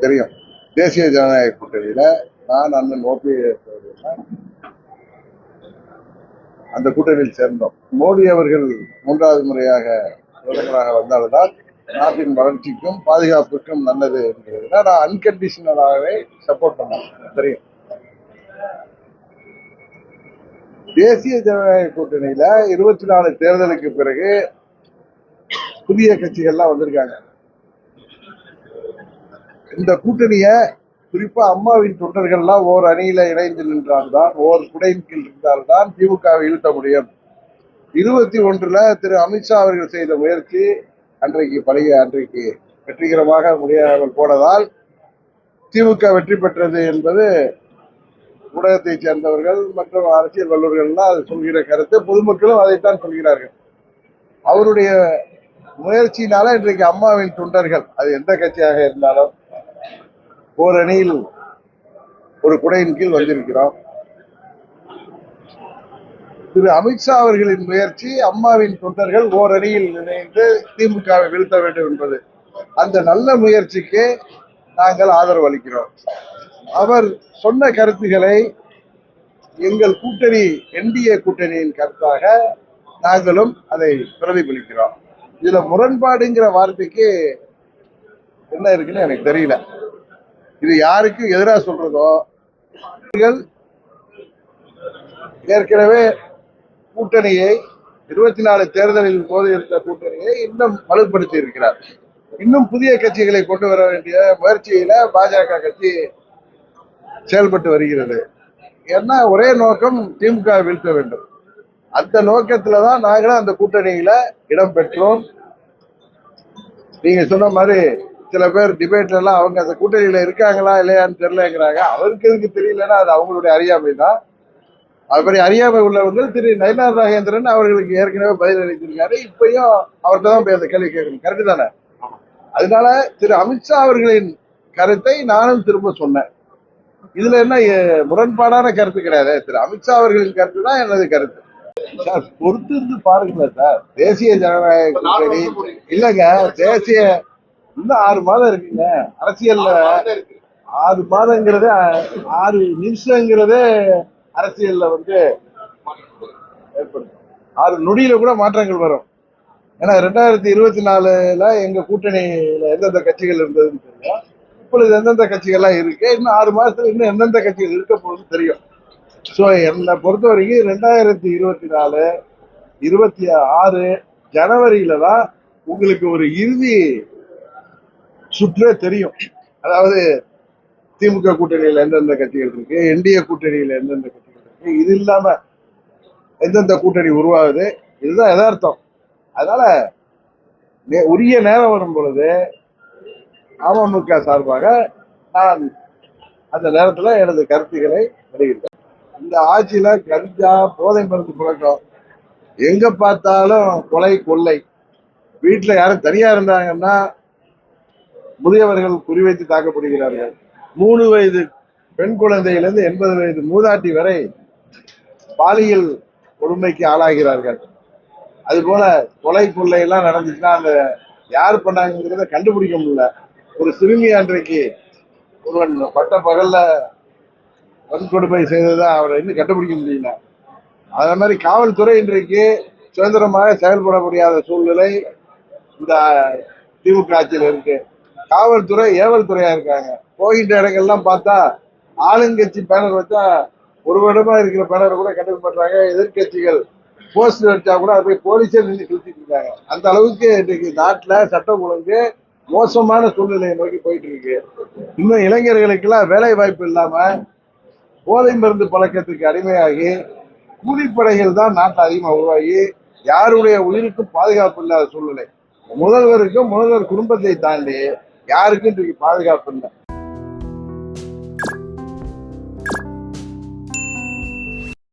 தெரியும். தேசிய ஜனநாயக கூட்டணியில நான் அண்ணன் ஓபிஎஸ் அந்த கூட்டணியில் சேர்ந்தோம். மோடி அவர்கள் மூன்றாவது முறையாக பிரதமராக வந்தால்தான் நாட்டின் வளர்ச்சிக்கும் பாதுகாப்புக்கும் நல்லது என்கிறதுல நான் அன்கண்டிஷனலாகவே சப்போர்ட் பண்ணேன். தெரியும். தேசிய ஜனநாயக கூட்டணியில இருபத்தி நாலு தேர்தலுக்கு பிறகு புதிய கட்சிகள்லாம் வந்திருக்காங்க. இந்த கூட்டணிய குறிப்பா அம்மாவின் தொண்டர்கள்லாம் ஓர் அணியில இணைந்து நின்றால்தான் ஓர் குடையின் கீழ் இருந்தால்தான் திமுகவை இழுத்த முடியும். இருபத்தி ஒன்றுல திரு அமித்ஷா அவர்கள் செய்த முயற்சி அன்றைக்கு பழைய அன்றைக்கு வெற்றிகரமாக முடியாமல் போனதால் திமுக வெற்றி பெற்றது என்பது ஊடகத்தை சேர்ந்தவர்கள் மற்றும் அரசியல் வல்லுநர்கள்லாம் அது சொல்கிற கருத்து. பொதுமக்களும் அதைத்தான் சொல்கிறார்கள். அவருடைய முயற்சியினால இன்றைக்கு அம்மாவின் தொண்டர்கள் அது எந்த கட்சியாக இருந்தாலும் ஓர் அணியில் ஒரு குடையின் கீழ் வந்திருக்கிறோம் திரு அமித்ஷா அவர்களின் முயற்சி அம்மாவின் தொண்டர்கள் ஓரணியில் இணைந்து திமுகவை வீழ்த்த வேண்டும் என்பது. அந்த நல்ல முயற்சிக்கு நாங்கள் ஆதரவு அளிக்கிறோம். அவர் சொன்ன கருத்துக்களை எங்கள் கூட்டணி என்டிஏ கூட்டணியின் கருத்தாக நாங்களும் அதை பிரதிபலிக்கிறோம். இதுல முரண்பாடுங்கிற வார்த்தைக்கு என்ன இருக்குன்னு எனக்கு தெரியல. இது யாருக்கு எதிராக சொல்றதோ ஏற்கனவே கூட்டணியை இருபத்தி நாலு தேர்தலில் போது இருந்த கூட்டணியை இன்னும் வலுப்படுத்தி இருக்கிறார் இன்னும் புதிய கட்சிகளை கொண்டு வர வேண்டிய முயற்சியில பாஜக கட்சி செயல்பட்டு வருகிறது. ஏன்னா ஒரே நோக்கம் திமுக வீழ்த்த வேண்டும். அந்த நோக்கத்துல தான் நாங்களும் அந்த கூட்டணியில இடம் பெற்றோம். நீங்க சொன்ன மாதிரி சில பேர் டிபேட்ல எல்லாம் அவங்க அந்த கூட்டணியில் இருக்காங்களா இல்லையான்னு தெரியலங்கிறாங்க. அவருக்கு எதுக்கு தெரியலன்னா அது அவங்களுடைய அறியாமை தான். அப்படி அறியாமை உள்ளவர்கள் திரு நயனார் நாகேந்திரன் அவர்களுக்கு ஏற்கனவே பதில் அளித்திருக்காரு. இப்பயும் அவர்கிட்ட தான் போய் அந்த கேள்வி கேட்கணும். கரெக்டு தானே? அதனால திரு அமித்ஷா அவர்களின் கருத்தை நானும் திரும்ப சொன்னேன். இதுல என்ன முரண்பாடான கருத்து கிடையாது. திரு அமித்ஷா அவர்களின் கருத்து தான் எனது கருத்து. சார் பொறுத்து இருந்து பாருங்களேன் சார். தேசிய ஜனநாயக கூட்டணி. இல்லங்க தேசிய இன்னும் ஆறு மாதம் இருக்குங்க. அரசியல்ல ஆறு மாதங்கிறதே ஆறு நிமிஷங்கிறதே அரசியல்ல வந்து ஏற்படும் ஆறு நொடியில கூட மாற்றங்கள் வரும். ஏன்னா ரெண்டாயிரத்தி இருபத்தி நாலுல எங்க கூட்டணியில எந்தெந்த கட்சிகள் இருந்ததுன்னு தெரியும். இப்பொழுது எந்தெந்த கட்சிகள்லாம் இருக்கு? இன்னும் ஆறு மாசத்துல இன்னும் எந்தெந்த கட்சிகள் இருக்க போகுதுன்னு தெரியும். ஸோ என்னை பொறுத்த வரைக்கும் ரெண்டாயிரத்தி இருபத்தி நாலு இருபத்தி ஆறு ஜனவரியில தான் உங்களுக்கு ஒரு இறுதி சுற்றே தெரியும். அதாவது திமுக கூட்டணியில் எந்தெந்த கட்சிகள் இருக்கு என்டிஏ கூட்டணியில் எந்தெந்த கட்சிகள் இருக்கு இது இல்லாம எந்தெந்த கூட்டணி உருவாகுது இதுதான் யதார்த்தம். அதனால நே- உரிய நேரம் வரும் பொழுது அமமுக சார்பாக நான் அந்த நேரத்துல எனது கருத்துக்களை வெளியிட்டேன் இந்த ஆட்சியில கஞ்சா போதை மருந்து புழக்கம் எங்க பார்த்தாலும் கொலை கொள்ளை. வீட்டுல யாரும் தனியா இருந்தாங்கன்னா முதியவர்கள் குறிவைத்து தாக்கப்படுகிறார்கள். மூணு வயது பெண் குழந்தையிலிருந்து எண்பது வயது மூதாட்டி வரை பாலியல் கொடுமைக்கு ஆளாகிறார்கள். அதுபோல கொலை கொள்ளை எல்லாம் நடந்துச்சுன்னா அந்த யார் பண்ணாங்கிறத கண்டுபிடிக்க முடியல. ஒரு சிறுமி அன்றைக்கு ஒருவன் பட்ட பகல்ல வன்கொடுமை செய்ததை அவரை இன்னும் கண்டுபிடிக்க முடியல. அதே மாதிரி காவல்துறை இன்றைக்கு சுதந்திரமாக செயல்பட முடியாத சூழ்நிலை இந்த திமுக ஆட்சியில் இருக்கு. காவல்துறை ஏவல் துறையா இருக்காங்க. போகின்ற இடங்கள்லாம் பார்த்தா ஆளுங்கட்சி பேனர் வச்சா ஒரு வருடமா இருக்கிற பேனரை கூட கண்டுபிடி பண்றாங்க. எதிர்க்கட்சிகள் போஸ்டர் வச்சா கூட அது போய் போலீஸே நின்று கிழிச்சிட்டு இருக்காங்க. அந்த அளவுக்கு இன்றைக்கு நாட்டில் சட்டம் ஒழுங்கு மோசமான சூழ்நிலையை நோக்கி போயிட்டு இருக்கு இன்னும் இளைஞர்களுக்கெல்லாம் வேலை வாய்ப்பு இல்லாம போதை மருந்து பழக்கத்துக்கு அடிமையாகி கூலிப்படைகள் தான் நாட்டில் அதிகமாக உருவாகி யாருடைய உயிருக்கும் பாதுகாப்பு இல்லாத சூழ்நிலை. முதல்வருக்கும் முதல்வர் குடும்பத்தை தாண்டி யாருக்கும் இன்றைக்கு பாதுகாப்பு இல்லை.